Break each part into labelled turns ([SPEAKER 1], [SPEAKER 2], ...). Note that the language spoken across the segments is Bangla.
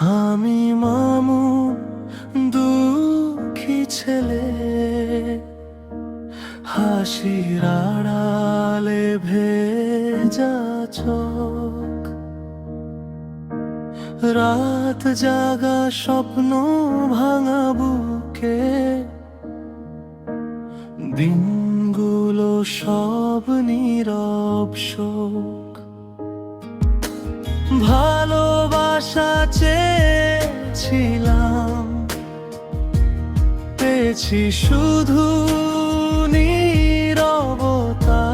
[SPEAKER 1] আমি মামু, দুঃখী ছেলে। হাসির আড়ালে ভেজা রাত জাগা স্বপ্ন ভাঙা বুকে। দিনগুলো সব নীরব শোক। ভালোবাসা চেয়েছিলাম পেয়েছি শুধু নীরবতা।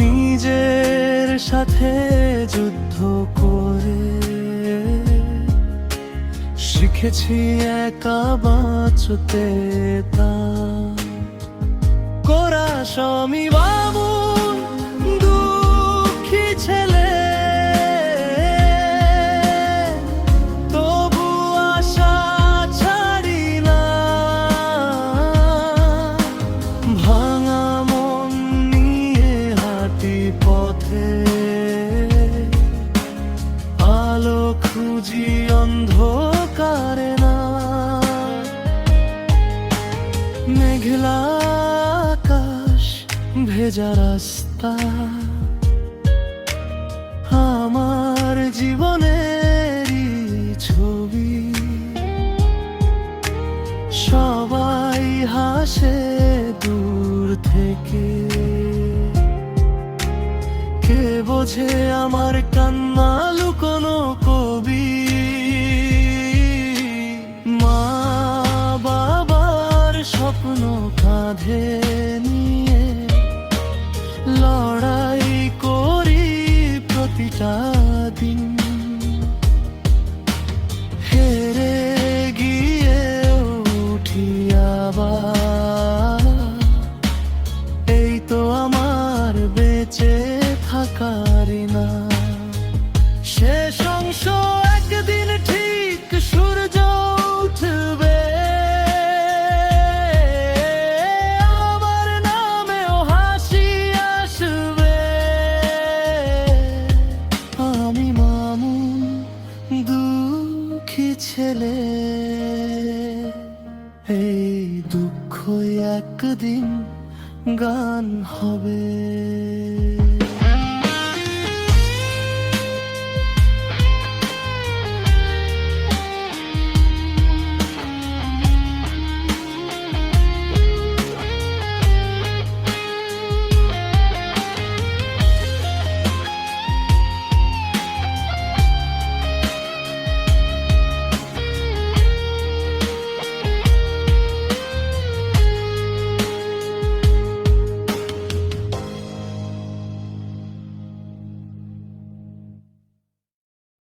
[SPEAKER 1] নিজের সাথে যুদ্ধ করে শিখেছি একা বাঁচতে তা। কোরা স্বামী হাঁটি পথে আলো খুঁজি অন্ধকারে না। মেঘলা আকাশ ভেজা রাস্তা। আমার জীবনেরই ছবি। সবাই হাসে দূর থেকে। বোঝে আমার কান্না লুকোনো কবি। মা বাবার স্বপ্ন কাঁধে নিয়ে লড়াই করি প্রতিটা দিন। ছেলে এই দুঃখ একদিন গান হবে।